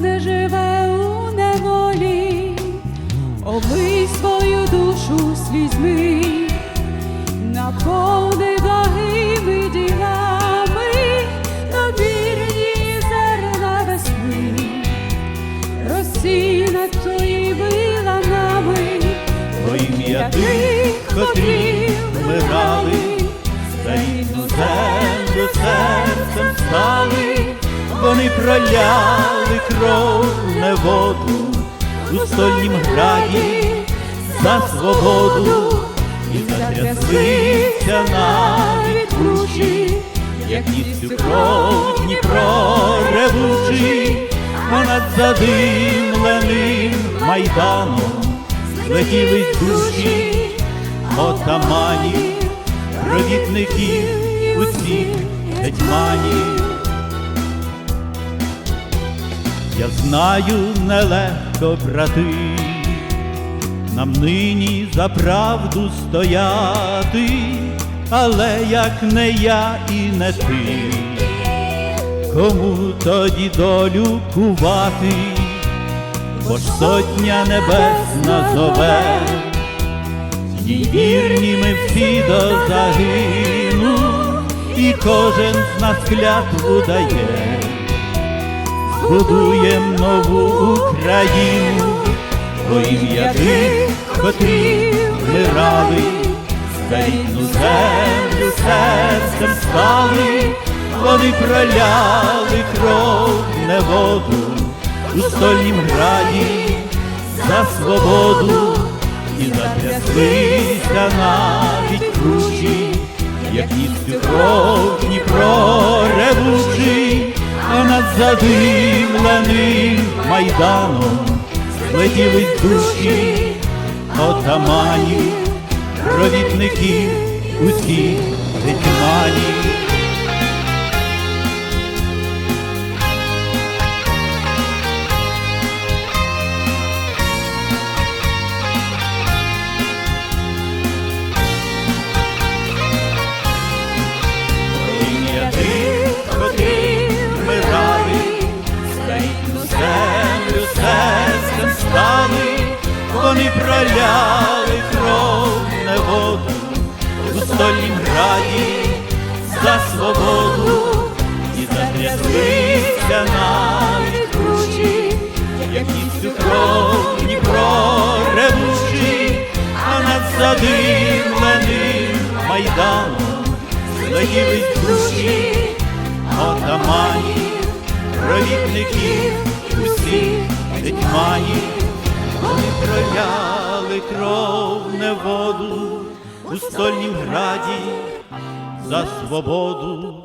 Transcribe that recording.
не живе у неволі, омий свою душу слізьми, наповни благими ділами, добірні зерна весни, розсій над твоїми ланами, Во ім'я тих, котрі вмирали, за рідну землю серцем стали, вони проляли кров не воду. У стольнім граді за свободу. І затряслися навіть кручі, як ністю кров Дніпро ревучий, а над задимленим майданом злетілись душі отаманів, робітників усіх гетьманів. Я знаю нелегко, брати, нам нині за правду стояти, але як не я і не ти, кому тоді долю кувати, бо ж сотня небесна зове, їй вірні ми всі до загину, і кожен з нас клятву дає будуєм нову Україну, во ім'я тих, котрі вмирали, за рідну землю серцем стали, вони проляли кров не воду у стольнім граді за свободу. І затряслися навіть кручі, як ністю кров задимленим майданом летіли душі отаманів, робітників усіх гетьманів. Вони проляли кров не воду. У стольнім граді за свободу і затряслися навіть кручі, як ністю кров Дніпро ревучий, а над задимленим майданом злетілись душі отаманів, робітників усіх гетьманів, вони проляли кров не воду у стольнім граді за свободу